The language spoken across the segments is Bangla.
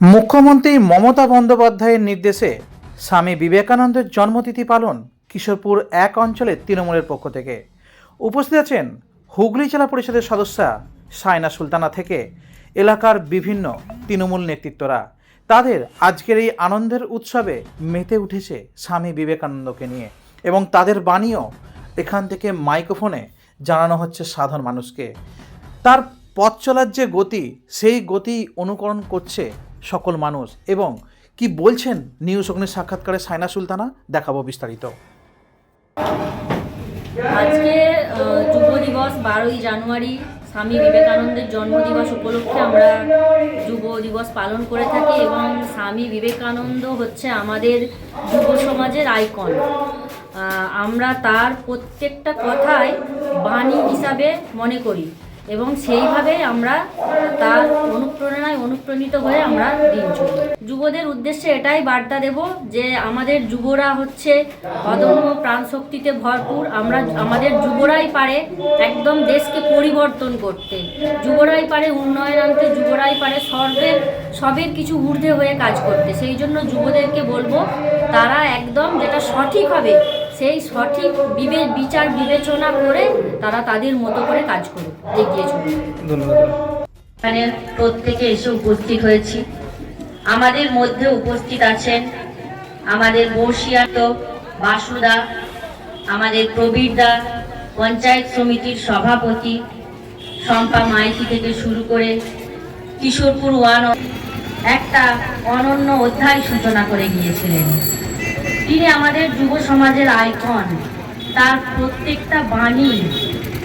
মুখ্যমন্ত্রী মমতা বন্দ্যোপাধ্যায়ের নির্দেশে স্বামী বিবেকানন্দের জন্মতিথি পালন কিশোরপুর এক অঞ্চলের তৃণমূলের পক্ষ থেকে। উপস্থিত আছেন হুগলি জেলা পরিষদের সদস্যা সায়না সুলতানা থেকে এলাকার বিভিন্ন তৃণমূল নেতৃত্বরা। তাদের আজকের এই আনন্দের উৎসবে মেতে উঠেছে স্বামী বিবেকানন্দকে নিয়ে এবং তাদের বাণীও এখান থেকে মাইক্রোফোনে জানানো হচ্ছে সাধারণ মানুষকে। তার পথ চলার যে গতি, সেই গতি অনুকরণ করছে সকল মানুষ। এবং কি বলছেন নিউজ অগ্নির সাক্ষাৎকারে সাইনা সুলতানা? দেখাবো বিস্তারিত। আজকে যুব দিবস বারোই জানুয়ারি, স্বামী বিবেকানন্দের জন্মদিবস উপলক্ষে আমরা যুব দিবস পালন করে থাকি এবং স্বামী বিবেকানন্দ হচ্ছে আমাদের যুব সমাজের আইকন। আমরা তার প্রত্যেকটা কথাই বাণী হিসাবে মনে করি। এবং সেইভাবে আমরা তার অনুপ্রেরণায় অনুপ্রাণিত হয়ে আমরা দিন চলি। যুবদের উদ্দেশ্যে এটাই বার্তা দেব যে আমাদের যুবরা হচ্ছে অদম্য প্রাণশক্তিতে ভরপুর। আমরা আমাদের যুবরাই পারে একদম দেশকে পরিবর্তন করতে। যুবরাই পারে উন্নয়ন আনতে, যুবরাই পারে সর্বের সবের কিছু ঊর্ধ্বে হয়ে কাজ করতে। সেই জন্য যুবদেরকে বলব, তারা একদম যেটা সঠিক হবে সেই সঠিক বিবে বিচার বিবেচনা করে তারা তাদের মতো করে কাজ করুক এগিয়ে চলুক। এখানে প্রত্যেকে এসে উপস্থিত হয়েছি। আমাদের মধ্যে উপস্থিত আছেন আমাদের বর্ষিয়াত বাসুদা আমাদের প্রবীর প্রবীরদা পঞ্চায়েত সমিতির সভাপতি শম্পা মাইতি থেকে শুরু করে কিশোরপুর ওয়ান একটা অনন্য অধ্যায় সূচনা করে গিয়েছিলেন। তিনি আমাদের যুব সমাজের আইকন। তার প্রত্যেকটা বাণী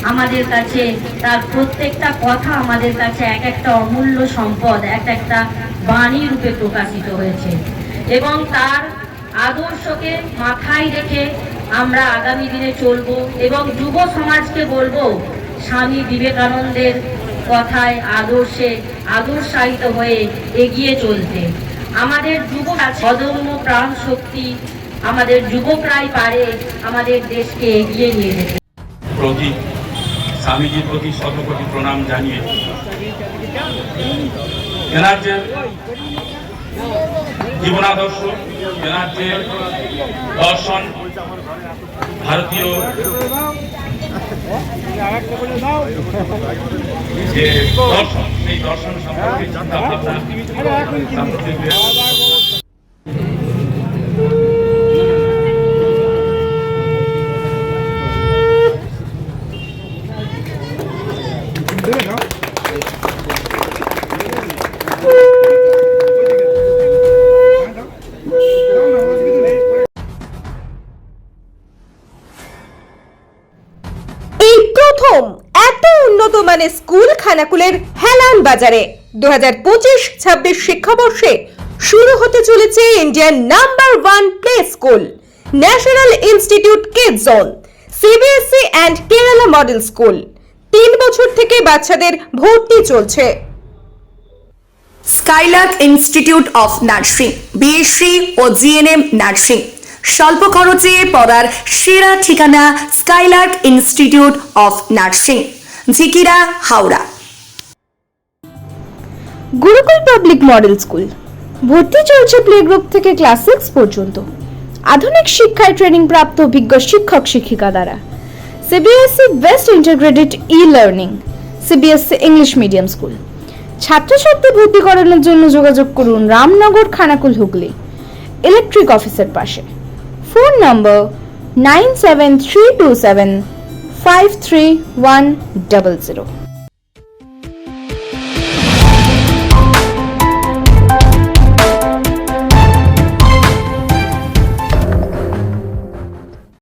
আমাদের কাছে, তার প্রত্যেকটা কথা আমাদের কাছে এক একটা অমূল্য সম্পদ, এক একটা বাণী রূপে প্রকাশিত হয়েছে। এবং তার আদর্শকে মাথায় রেখে আমরা আগামী দিনে চলব এবং যুব সমাজকে বলব, স্বামী বিবেকানন্দের কথায় আদর্শে আদর্শায়িত হয়ে এগিয়ে চলতে। আমাদের যুব অদম্য প্রাণ শক্তি আমাদের যুবকরাই পারে আমাদের দেশকে এগিয়ে নিয়ে যেতে। স্বামীজির প্রতি শতকোটি প্রণাম জানিয়ে এনার যে জীবনাদর্শ এনার যে দর্শন ভারতীয় যে দর্শন, সেই দর্শন সম্পর্কে চিন্তা ভাবনা প্রথম এত উন্নত মানের স্কুল খানাকুলের হেলান বাজারে দু হাজার পঁচিশ, ছাব্বিশ শিক্ষাবর্ষে শুরু হতে চলেছে Indian number one play school national institute kid zone CBSE and Kerala model school তিন বছর থেকে বাচ্চাদের ভর্তি চলছে। Skylark institute of nursing BSc O GNM nursing. স্বল্প খরচে পড়ার সেরা ঠিকানা Skylark institute of nursing Jhikira Howrah. Gurukul public model school. ভর্তি চলছে প্লে গ্রুপ থেকে ক্লাস সিক্স পর্যন্ত। আধুনিক শিক্ষায় ট্রেনিং প্রাপ্ত অভিজ্ঞ শিক্ষক শিক্ষিকা দ্বারা। CBSE best integrated e learning CBSE English medium school ছাত্রছাত্রী ভর্তি করানোর জন্য যোগাযোগ করুন রামনগর খানাকুল হুগলি ইলেকট্রিক অফিসের পাশে। Phone number nine seven three two seven five three one double zero.